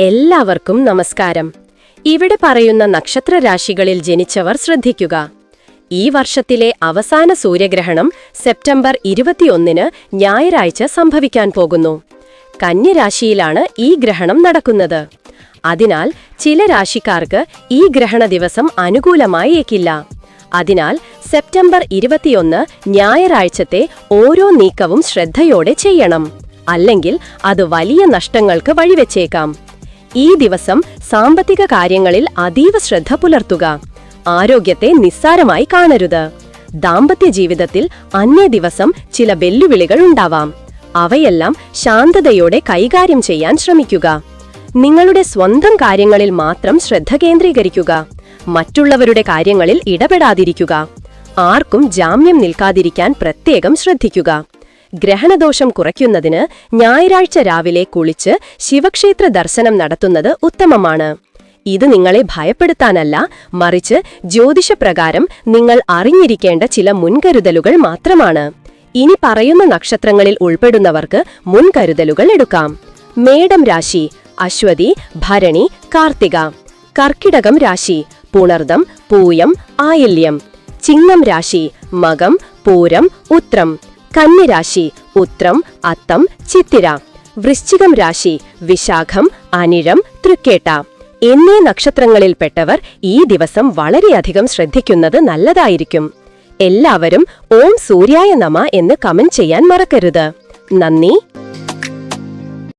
എല്ലാവർക്കും നമസ്കാരം. ഇവിടെ പറയുന്ന നക്ഷത്രരാശികളിൽ ജനിച്ചവർ ശ്രദ്ധിക്കുക. ഈ വർഷത്തിലെ അവസാന സൂര്യഗ്രഹണം സെപ്റ്റംബർ ഇരുപത്തിയൊന്നിന് ഞായറാഴ്ച സംഭവിക്കാൻ പോകുന്നു. കന്യരാശിയിലാണ് ഈ ഗ്രഹണം നടക്കുന്നത്. അതിനാൽ ചില രാശിക്കാർക്ക് ഈ ഗ്രഹണ ദിവസം അനുകൂലമായേക്കില്ല അതിനാൽ സെപ്റ്റംബർ ഇരുപത്തിയൊന്ന് ഞായറാഴ്ചത്തെ ഓരോ നീക്കവും ശ്രദ്ധയോടെ ചെയ്യണം. അല്ലെങ്കിൽ അത് വലിയ നഷ്ടങ്ങൾക്ക് വഴിവെച്ചേക്കാം. ഈ ദിവസം സാമ്പത്തിക കാര്യങ്ങളിൽ അതീവ ശ്രദ്ധ പുലർത്തുക. ആരോഗ്യത്തെ നിസ്സാരമായി കാണരുത്. ദാമ്പത്യ ജീവിതത്തിൽ അന്നേ ദിവസം ചില വെല്ലുവിളികൾ ഉണ്ടാവാം. അവയെല്ലാം ശാന്തതയോടെ കൈകാര്യം ചെയ്യാൻ ശ്രമിക്കുക. നിങ്ങളുടെ സ്വന്തം കാര്യങ്ങളിൽ മാത്രം ശ്രദ്ധ കേന്ദ്രീകരിക്കുക. മറ്റുള്ളവരുടെ കാര്യങ്ങളിൽ ഇടപെടാതിരിക്കുക. ആർക്കും ജാമ്യം നിൽക്കാതിരിക്കാൻ പ്രത്യേകം ശ്രദ്ധിക്കുക. ഗ്രഹണദോഷം കുറയ്ക്കുന്നതിന് ഞായറാഴ്ച രാവിലെ കുളിച്ച് ശിവക്ഷേത്ര ദർശനം നടത്തുന്നത് ഉത്തമമാണ്. ഇത് നിങ്ങളെ ഭയപ്പെടുത്താനല്ല മറിച്ച് ജ്യോതിഷപ്രകാരം നിങ്ങൾ അറിഞ്ഞിരിക്കേണ്ട ചില മുൻകരുതലുകൾ മാത്രമാണ്. ഇനി പറയുന്ന നക്ഷത്രങ്ങളിൽ ഉൾപ്പെടുന്നവർക്ക് മുൻകരുതലുകൾ എടുക്കാം. മേടം രാശി അശ്വതി ഭരണി കാർത്തിക. കർക്കിടകം രാശി പുണർദം പൂയം ആയില്യം. ചിങ്ങം രാശി മകം പൂരം ഉത്രം. കന്നിരാശി ഉത്രം അത്തം ചിത്തിര. വൃശ്ചികം രാശി വിശാഖം അനിഴം തൃക്കേട്ട. എന്നീ നക്ഷത്രങ്ങളിൽപ്പെട്ടവർ ഈ ദിവസം വളരെയധികം ശ്രദ്ധിക്കുന്നത് നല്ലതായിരിക്കും. എല്ലാവരും ഓം സൂര്യായ നമ എന്ന് കമന്റ് ചെയ്യാൻ മറക്കരുത്. നന്ദി.